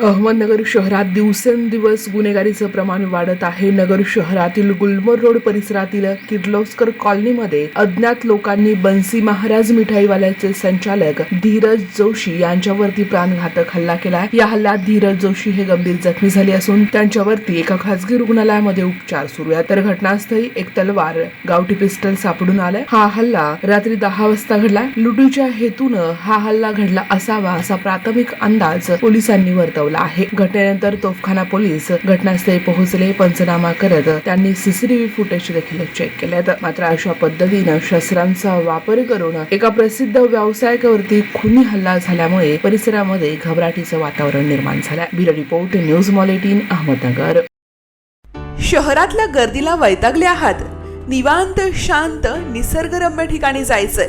अहमदनगर शहरात दिवसेंदिवस गुन्हेगारीचं प्रमाण वाढत आहे. नगर शहरातील गुलमर रोड परिसरातील किर्लोस्कर कॉलनीमध्ये अज्ञात लोकांनी बन्सी महाराज मिठाईवाल्याचे संचालक धीरज जोशी यांच्यावरती प्राणघातक हल्ला केला या हल्ल्यात धीरज जोशी हे गंभीर जखमी झाले असून त्यांच्यावरती एका खासगी रुग्णालयामध्ये उपचार सुरू आहेत. तर घटनास्थळी एक तलवार गावठी पिस्टल सापडून आलाय. हा हल्ला रात्री दहा वाजता घडला. लुटीच्या हेतून हा हल्ला घडला असावा असा प्राथमिक अंदाज पोलिसांनी वर्तवला. आहे. घटनेनंतर तोफखाना पोलीस घटनास्थळी पोहोचले पंचनामा करत त्यांनी सीसीटीव्ही फुटेज देखील चेक केलेत मात्र अशा पद्धतीनं शस्त्रांचा वापर करून एका प्रसिद्ध व्यावसायिकावरती खुनी हल्ला झाल्यामुळे परिसरामध्ये घबराटीचं वातावरण निर्माण झालं बिर रिपोर्ट न्यूज मॉलेटीन अहमदनगर. शहरातल्या गर्दीला वैतागले आहात. निवांत शांत निसर्गरम्य ठिकाणी जायचंय.